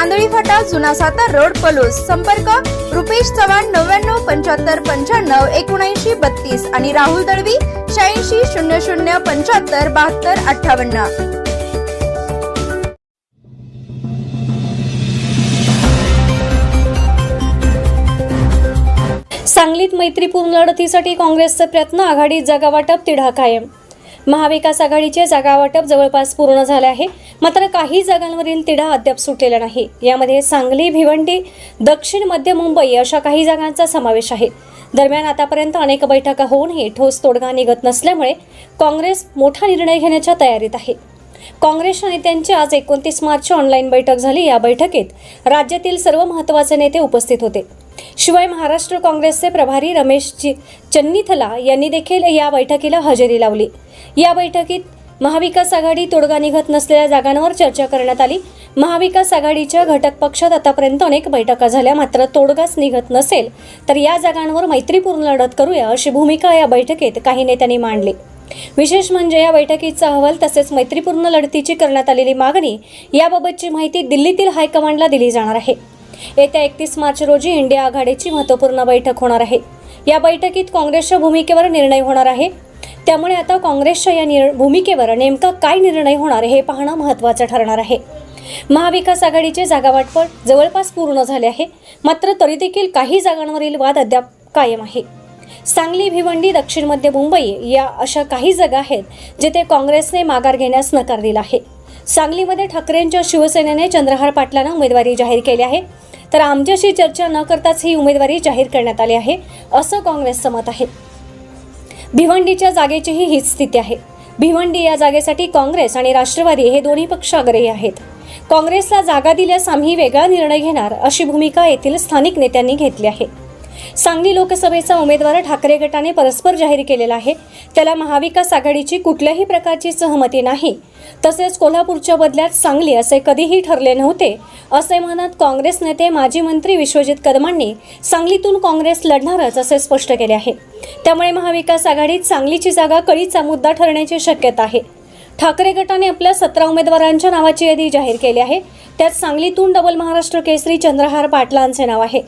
Andhali फाटा जुना Satara road Palus. संपर्क रुपेश चव्हाण नव्याण्णव पंच्याहत्तर पंच्याण्णव एकोणऐंशी बत्तीस आणि राहुल दळवी शहाऐंशी शून्य शून्य पंच्याहत्तर बहात्तर अठ्ठावन्न. सांगलीत मैत्रीपूर्ण लढतीसाठी काँग्रेसचे प्रयत्न आघाडीत जागा वाटप तिढा कायम. महाविकास आघाडीचे जागावाटप जवळपास पूर्ण झाले आहे. मात्र काही जागांवरील तिढा अद्याप सुटलेला नाही. यामध्ये सांगली भिवंडी दक्षिण मध्य मुंबई अशा काही जागांचा समावेश आहे. दरम्यान आतापर्यंत अनेक बैठका होऊनही ठोस तोडगा निघत नसल्यामुळे काँग्रेस मोठा निर्णय घेण्याच्या तयारीत आहे. काँग्रेसच्या नेत्यांची आज एकोणतीस मार्च ऑनलाईन बैठक झाली. या बैठकीत राज्यातील सर्व महत्त्वाचे नेते उपस्थित होते. शिवाय महाराष्ट्र काँग्रेसचे प्रभारी रमेश चन्नीथला यांनी देखील या बैठकीला हजेरी लावली. या बैठकीत महाविकास आघाडी तोडगा निघत नसलेल्या जागांवर चर्चा करण्यात आली. महाविकास आघाडीच्या घटक पक्षात आतापर्यंत अनेक बैठका झाल्या. मात्र तोडगाच निघत नसेल तर या जागांवर मैत्रीपूर्ण लढत करूया अशी भूमिका या बैठकीत काही नेत्यांनी मांडली. विशेष म्हणजे या बैठकीचा अहवाल तसेच मैत्रीपूर्ण लढतीची करण्यात आलेली मागणी याबाबतची माहिती दिल्लीतील हायकमांडला दिली जाणार आहे. येत्या एकतीस मार्च रोजी इंडिया आघाडीची महत्त्वपूर्ण बैठक होणार आहे. या बैठकीत काँग्रेसच्या भूमिकेवर निर्णय होणार आहे. त्यामुळे आता काँग्रेसच्या या निर भूमिकेवर नेमका काय निर्णय होणार हे पाहणं महत्त्वाचं ठरणार आहे. महाविकास आघाडीचे जागावाटप जवळपास पूर्ण झाले आहे मात्र तरी देखील काही जागांवरील वाद अद्याप कायम आहे. सांगली भिवंडी दक्षिण मध्य मुंबई या अशा काही जागा आहेत जिथे काँग्रेसने माघार घेण्यास नकार दिला आहे. सांगलीमध्ये ठाकरेंच्या शिवसेनेने चंद्रहार पाटलांना उमेदवारी जाहीर केली आहे. तर आमच्याशी चर्चा न करताच ही उमेदवारी जाहीर करण्यात आली आहे असं काँग्रेसचं मत आहे. भिवंडीच्या जागेचीही हीच स्थिती आहे. भिवंडी या जागेसाठी काँग्रेस आणि राष्ट्रवादी हे दोन्ही पक्ष आग्रही आहेत. काँग्रेसला जागा दिल्यास आम्ही वेगळा निर्णय घेणार अशी भूमिका येथील स्थानिक नेत्यांनी घेतली आहे. सांगली लोकसभेचा उमेदवार ठाकरे गटाने परस्पर जाहीर केलेला आहे. त्याला महाविकास आघाडीची कुठल्याही प्रकारची सहमती नाही. तसेच कोल्हापूरच्या बदल्यात सांगली असे कधीही ठरले नव्हते असे म्हणत काँग्रेस नेते माजी मंत्री विश्वजित कदमांनी सांगलीतून काँग्रेस लढणारच असे स्पष्ट केले आहे. त्यामुळे महाविकास आघाडीत सांगलीची जागा कळीचा मुद्दा ठरण्याची शक्यता आहे. ठाकरे गटाने आपल्या सतरा उमेदवारांच्या नावाची यादी जाहीर केली आहे. त्यात सांगलीतून डबल महाराष्ट्र केसरी चंद्रहार पाटलांचे नाव आहे.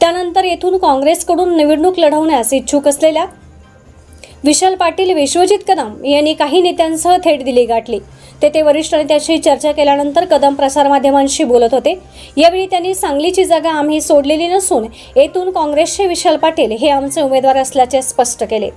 त्यानंतर येथून काँग्रेसकडून निवडणूक लढवण्यास इच्छुक असलेल्या विशाल पाटील विश्वजित कदम यांनी काही नेत्यांसह थेट दिली गाठली. तेथे वरिष्ठ नेत्यांशी चर्चा केल्यानंतर कदम प्रसारमाध्यमांशी बोलत होते. यावेळी त्यांनी सांगलीची जागा आम्ही सोडलेली नसून येथून काँग्रेसचे विशाल पाटील हे आमचे उमेदवार असल्याचे स्पष्ट केले.